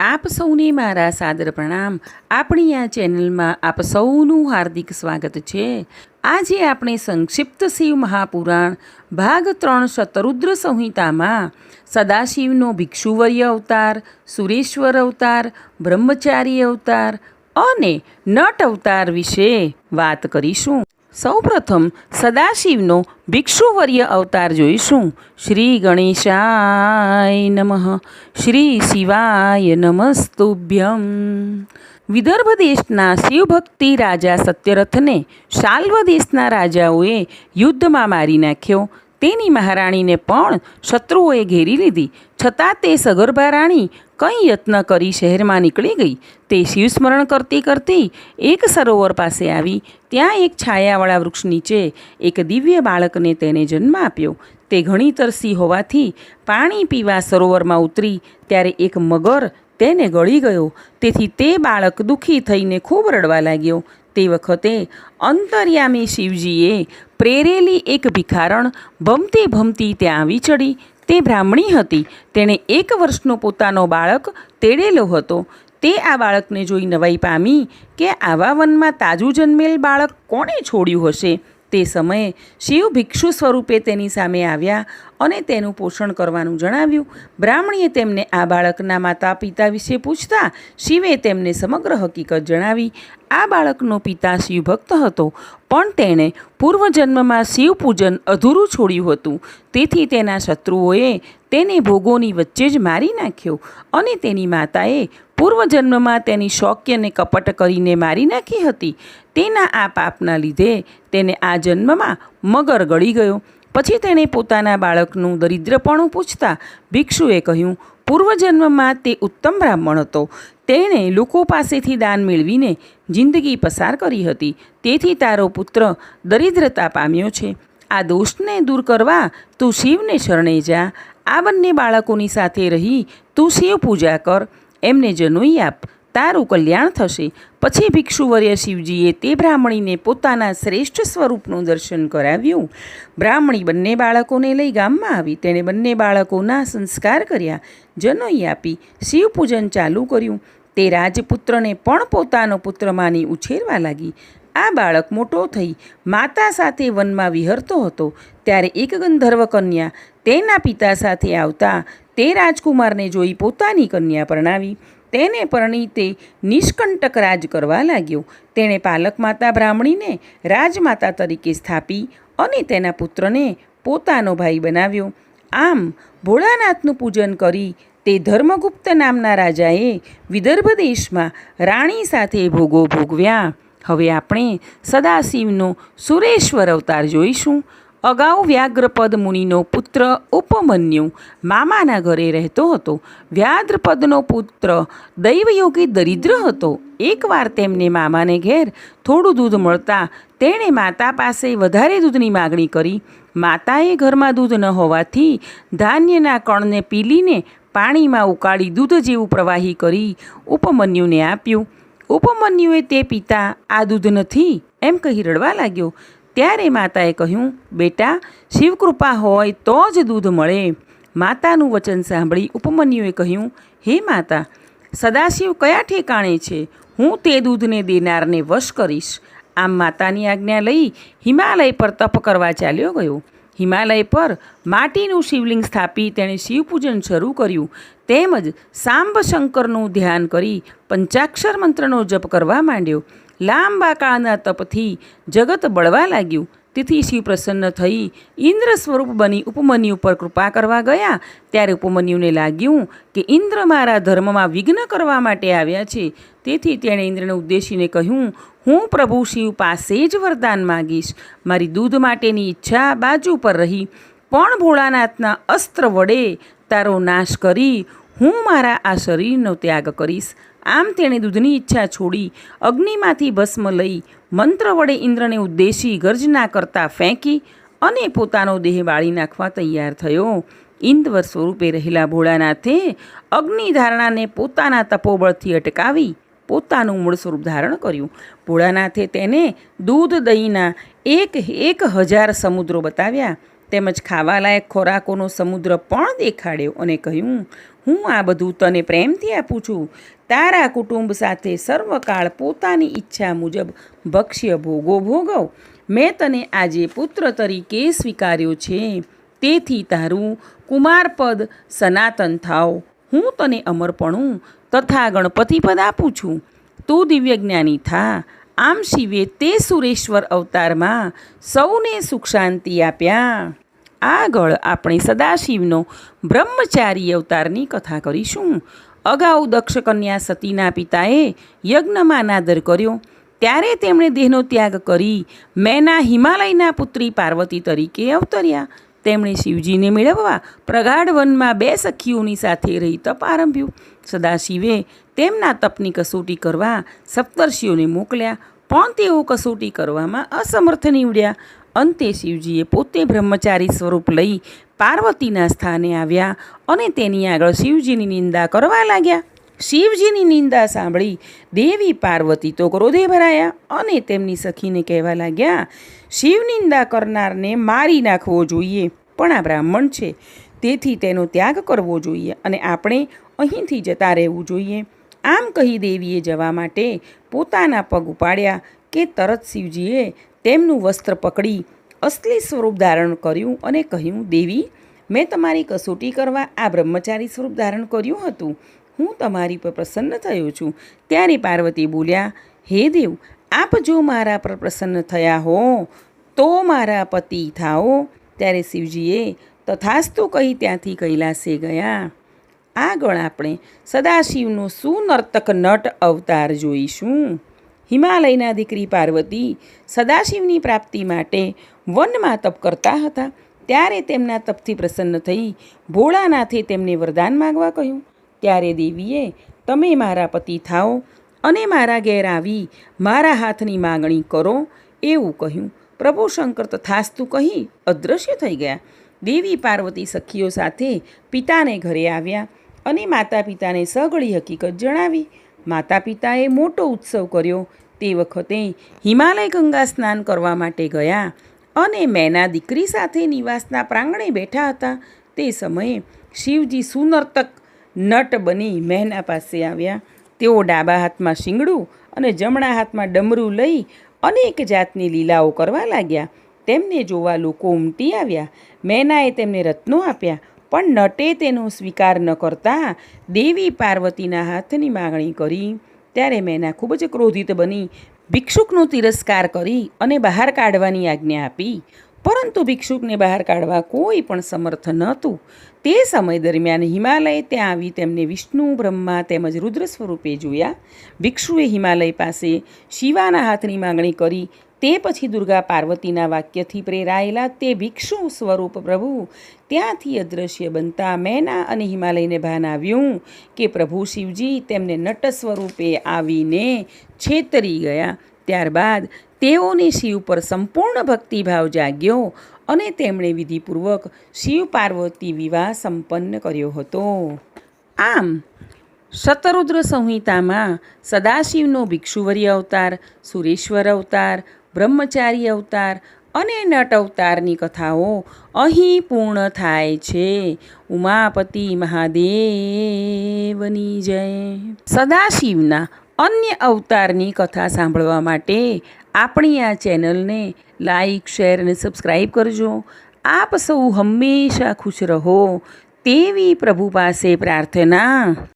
આપ સૌને મારા સાદર પ્રણામ. આપણી આ ચેનલમાં આપ સૌનું હાર્દિક સ્વાગત છે. આજે આપણે સંક્ષિપ્ત શિવ મહાપુરાણ, ભાગ ત્રણ શતરુદ્ર સંહિતામાં સદાશિવનો ભિક્ષુવર્ય અવતાર, સુરેશ્વર અવતાર, બ્રહ્મચારી અવતાર અને નટ અવતાર વિશે વાત કરીશું. સૌપ્રથમ સદાશિવનો ભિક્ષુવર્ય અવતાર જોઈશું. શ્રી ગણેશાય નમઃ. શ્રી શિવાય નમસ્તુભ્યમ વિદર્ભ દેશના શિવભક્તિ રાજા સત્યરથને શાલ્વ દેશના રાજાઓએ યુદ્ધમાં મારી નાખ્યો. તેની મહારાણીને પણ શત્રુઓએ ઘેરી લીધી. છતાં તે સગર્ભા રાણી કંઈ યત્ન કરી શહેરમાં નીકળી ગઈ. તે શિવસ્મરણ કરતી કરતી એક સરોવર પાસે આવી. ત્યાં એક છાયાવાળા વૃક્ષ નીચે એક દિવ્ય બાળકને તેને જન્મ આપ્યો. તે ઘણી તરસી હોવાથી પાણી પીવા સરોવરમાં ઉતરી. ત્યારે એક મગર તેને ગળી ગયો. તેથી તે બાળક દુઃખી થઈને ખૂબ રડવા લાગ્યો. તે વખતે અંતર્યામી શિવજીએ પ્રેરેલી એક ભિખારણ ભમતી ભમતી ત્યાં આવી ચડી તે બ્રાહ્મણી હતી. તેણે એક વર્ષનો પોતાનો બાળક તેડેલો હતો. તે આ બાળકને જોઈ નવાઈ પામી કે આવા વનમાં તાજું જન્મેલ બાળક કોણે છોડ્યું હશે? તે સમયે શિવ ભિક્ષુ સ્વરૂપે તેની સામે આવ્યા અને તેનું પોષણ કરવાનું જણાવ્યું. બ્રાહ્મણીએ તેમને આ બાળકના માતા પિતા વિશે પૂછતા શિવે તેમને સમગ્ર હકીકત જણાવી. આ બાળકનો પિતા શિવભક્ત હતો, પણ તેણે પૂર્વજન્મમાં શિવ પૂજન અધૂરું છોડ્યું હતું. તેથી તેના શત્રુઓએ તેને ભોગોની વચ્ચે જ મારી નાખ્યો અને તેની માતાએ પૂર્વજન્મમાં તેની શૌક્યને કપટ કરીને મારી નાખી હતી. તેના આ પાપના લીધે તેને આ જન્મમાં મગર ગળી ગયો. પછી તેણે પોતાના બાળકનું દરિદ્રપણું પૂછતા ભિક્ષુએ કહ્યું, પૂર્વજન્મમાં તે ઉત્તમ બ્રાહ્મણ હતો. તેણે લોકો પાસેથી દાન મેળવીને જિંદગી પસાર કરી હતી. તેથી તારો પુત્ર દરિદ્રતા પામ્યો છે. આ દોષને દૂર કરવા તું શિવને શરણે જા. આ બંને બાળકોની સાથે રહી તું શિવ પૂજા કર. એમને જનોઈ આપ. તારું કલ્યાણ થશે. પછી ભિક્ષુવર્ય શિવજીએ તે બ્રાહ્મણીને પોતાના શ્રેષ્ઠ સ્વરૂપનું દર્શન કરાવ્યું. બ્રાહ્મણી બંને બાળકોને લઈ ગામમાં આવી. તેણે બંને બાળકોના સંસ્કાર કર્યા. જનોઈ આપી. શિવપૂજન ચાલુ કર્યું. તે રાજપુત્રને પણ પોતાનો પુત્ર માની ઉછેરવા લાગી. આ બાળક મોટો થઈ માતા સાથે વનમાં વિહરતો હતો. ત્યારે એક ગંધર્વ કન્યા તેના પિતા સાથે આવતા તે રાજકુમારને જોઈ પોતાની કન્યા પરણાવી. તેને પરણીતે નિષ્કંટક રાજ કરવા લાગ્યો. તેણે પાલક માતા બ્રાહ્મણીને રાજમાતા તરીકે સ્થાપી અને તેના પુત્રને પોતાનો ભાઈ બનાવ્યો. આમ ભોળાનાથનું પૂજન કરી તે ધર્મગુપ્ત નામના રાજાએ વિદર્ભ દેશમાં રાણી સાથે ભોગો ભોગવ્યા. હવે આપણે સદાશિવનો સુરેશ્વર અવતાર જોઈશું. અગાઉ વ્યાઘ્રપદ મુનિનો પુત્ર ઉપમન્યુ મામાના ઘરે રહેતો હતો. વ્યાઘ્રપદનો પુત્ર દૈવયોગી દરિદ્ર હતો. એકવાર તેમને મામાને ઘેર થોડું દૂધ મળતા તેણે માતા પાસે વધારે દૂધની માગણી કરી. માતાએ ઘરમાં દૂધ ન હોવાથી ધાન્યના કણને પીલીને પાણીમાં ઉકાળી દૂધ જેવું પ્રવાહી કરી ઉપમન્યુને આપ્યું. ઉપમન્યુએ તે પિતા આ દૂધ નથી એમ કહી રડવા લાગ્યો. ત્યારે માતાએ કહ્યું, બેટા, શિવકૃપા હોય તો જ દૂધ મળે. માતાનું વચન સાંભળી ઉપમન્યુએ કહ્યું, હે માતા, સદાશિવ કયા ઠેકાણે છે? હું તે દૂધને દેનારને વશ કરીશ. આમ માતાની આજ્ઞા લઈ હિમાલય પર તપ કરવા ચાલ્યો ગયો. હિમાલય પર માટીનું શિવલિંગ સ્થાપી તેણે શિવપૂજન શરૂ કર્યું. તેમજ સાંબ શંકરનું ધ્યાન કરી પંચાક્ષર મંત્રનો જપ કરવા માંડ્યો. લાંબા કાળના તપથી જગત બળવા લાગ્યું. તેથી શિવ પ્રસન્ન થઈ ઇન્દ્ર સ્વરૂપ બની ઉપમન્યુ પર કૃપા કરવા ગયા. ત્યારે ઉપમન્યુને લાગ્યું કે ઇન્દ્ર મારા ધર્મમાં વિઘ્ન કરવા માટે આવ્યા છે. તેથી તેણે ઇન્દ્રને ઉદ્દેશીને કહ્યું, હું પ્રભુ શિવ પાસે જ વરદાન માગીશ. મારી દૂધ માટેની ઈચ્છા બાજુ પર રહી. પણ ભોળાનાથના અસ્ત્ર વડે તારો નાશ કરી. હું મારા આ શરીરનો ત્યાગ કરીશ. આમ તેણે દૂધની ઈચ્છા છોડી અગ્નિમાંથી ભસ્મ લઈ મંત્ર વડે ઇન્દ્રને ઉદ્દેશી ગર્જના કરતા ફેંકી અને પોતાનો દેહ બાળી નાખવા તૈયાર થયો. ઇન્દ્વર સ્વરૂપે રહેલા ભોળાનાથે અગ્નિધારણાને પોતાના તપોબળથી અટકાવી પોતાનું મૂળ સ્વરૂપ ધારણ કર્યું. ભોળાનાથે તેને દૂધ દહીંના એક એક હજાર સમુદ્રો બતાવ્યા. તેમજ ખાવાલાયક ખોરાકોનો સમુદ્ર પણ દેખાડ્યો અને કહ્યું હું આ બધું તને પ્રેમથી આપું છું. તારા કુટુંબ સાથે સર્વકાળ પોતાની ઈચ્છા મુજબ ભક્ષ્ય ભોગો ભોગવ. મેં તને આજે પુત્ર તરીકે સ્વીકાર્યો છે. તેથી તારું કુમારપદ સનાતન થાવ. હું તને અમરપણું તથા ગણપતિપદ આપું છું. તું દિવ્યજ્ઞાની થા. આમ શિવે તે સુરેશ્વર અવતારમાં સૌને સુખ શાંતિ આપ્યા. આગળ આપણે સદાશિવનો બ્રહ્મચારી અવતારની કથા કરીશું. અગાઉ દક્ષ કન્યા સતીના પિતાએ યજ્ઞમાં નાદર કર્યો. ત્યારે તેમણે દેહનો ત્યાગ કરી મેના હિમાલયના પુત્રી પાર્વતી તરીકે અવતર્યા. તેમણે શિવજીને મેળવવા પ્રગાઢ વનમાં બે સખીઓની સાથે રહી તપ આરંભ્યું. સદાશિવે તેમના તપની કસોટી કરવા સપ્તર્ષિઓને મોકલ્યા, પણ તેઓ કસોટી કરવામાં અસમર્થ નીવડ્યા. અંતે શિવજીએ પોતે બ્રહ્મચારી સ્વરૂપ લઈ પાર્વતીના સ્થાને આવ્યા અને તેની આગળ શિવજીની નિંદા કરવા લાગ્યા. શિવજીની નિંદા સાંભળી દેવી પાર્વતી તો ક્રોધે ભરાયા અને તેમની સખીને કહેવા લાગ્યા, શિવ નિંદા કરનારને મારી નાખવો જોઈએ, પણ આ બ્રાહ્મણ છે. તેથી તેનો ત્યાગ કરવો જોઈએ અને આપણે અહીંથી જતા રહેવું જોઈએ. આમ કહી દેવીએ જવા માટે પોતાના પગ ઉપાડ્યા કે તરત શિવજીએ તેમનું વસ્ત્ર પકડી અસલી સ્વરૂપ ધારણ કર્યું અને કહ્યું, દેવી, મેં તમારી કસોટી કરવા આ બ્રહ્મચારી સ્વરૂપ ધારણ કર્યું હતું. હું તમારી પર પ્રસન્ન થયો છું. ત્યારે પાર્વતી બોલ્યા, હે દેવ, આપ જો મારા પર પ્રસન્ન થયા હો, તો મારા પતિ થાઓ. ત્યારે શિવજીએ તથાસ્તુ કહી ત્યાંથી કૈલાસે ગયા. આગળ આપણે સદાશિવનો સુનર્તક નટ અવતાર જોઈશું. હિમાલયના દીકરી પાર્વતી સદાશિવની પ્રાપ્તિ માટે વનમાં તપ કરતા હતા. ત્યારે તેમના તપથી પ્રસન્ન થઈ ભોળાનાથે તેમને વરદાન માગવા કહ્યું, ત્યારે દેવીએ, તમે મારા પતિ થાઓ અને મારા ઘેર આવી મારા હાથની માગણી કરો, એવું કહ્યું. પ્રભુ શંકર તથાસ્તુ કહી અદૃશ્ય થઈ ગયા. દેવી પાર્વતી સખીઓ સાથે પિતાને ઘરે આવ્યા અને માતા પિતાને સગળી હકીકત જણાવી. માતા પિતાએ મોટો ઉત્સવ કર્યો. તે વખતે હિમાલય ગંગા સ્નાન કરવા માટે ગયા અને મેના દીકરી સાથે નિવાસના પ્રાંગણે બેઠા હતા. તે સમયે શિવજી સુનર્તક નટ બની મેના પાસે આવ્યા. તેઓ ડાબા હાથમાં શિંગડું અને જમણા હાથમાં ડમરું લઈ અનેક જાતની લીલાઓ કરવા લાગ્યા. તેમને જોવા લોકો ઉમટી આવ્યા. મેનાએ તેમને રત્નો આપ્યા. પણ નટે તેનો સ્વીકાર ન કરતા દેવી પાર્વતીના હાથની માગણી કરી. ત્યારે મેના ખૂબ જ ક્રોધિત બની ભિક્ષુકનો તિરસ્કાર કરી અને બહાર કાઢવાની આજ્ઞા આપી. પરંતુ ભિક્ષુકને બહાર કાઢવા કોઈ પણ સમર્થ નહોતું. તે સમય દરમિયાન હિમાલય ત્યાં આવી તેમને વિષ્ણુ, બ્રહ્મા તેમજ રુદ્ર સ્વરૂપે જોયા. ભિક્ષુએ હિમાલય પાસે શિવાના હાથની માગણી કરી તે પછી દુર્ગા પાર્વતીના વાક્યથી પ્રેરાયેલા તે ભિક્ષુ સ્વરૂપ પ્રભુ ત્યાંથી અદૃશ્ય બનતા મેના અને હિમાલયને ભાન આવ્યું કે પ્રભુ શિવજી તેમને નટ સ્વરૂપે આવીને છેતરી ગયા. ત્યારબાદ તેઓને શિવ પર સંપૂર્ણ ભક્તિભાવ જાગ્યો અને તેમણે વિધિપૂર્વક શિવ પાર્વતી વિવાહ સંપન્ન કર્યો હતો. આમ, શતરુદ્ર સંહિતામાં સદાશિવનો ભિક્ષુવર્ય અવતાર, સુરેશ્વર અવતાર બ્રહ્મચારી અવતાર અને નટ અવતારની કથાઓ અહીં પૂર્ણ થાય છે. ઉમાપતિ મહાદેવની જય. સદાશિવના અન્ય અવતારની કથા સાંભળવા માટે આપણી આ ચેનલને લાઈક, શેર અને સબસ્ક્રાઈબ કરજો. આપ સૌ હંમેશા ખુશ રહો તેવી પ્રભુ પાસે પ્રાર્થના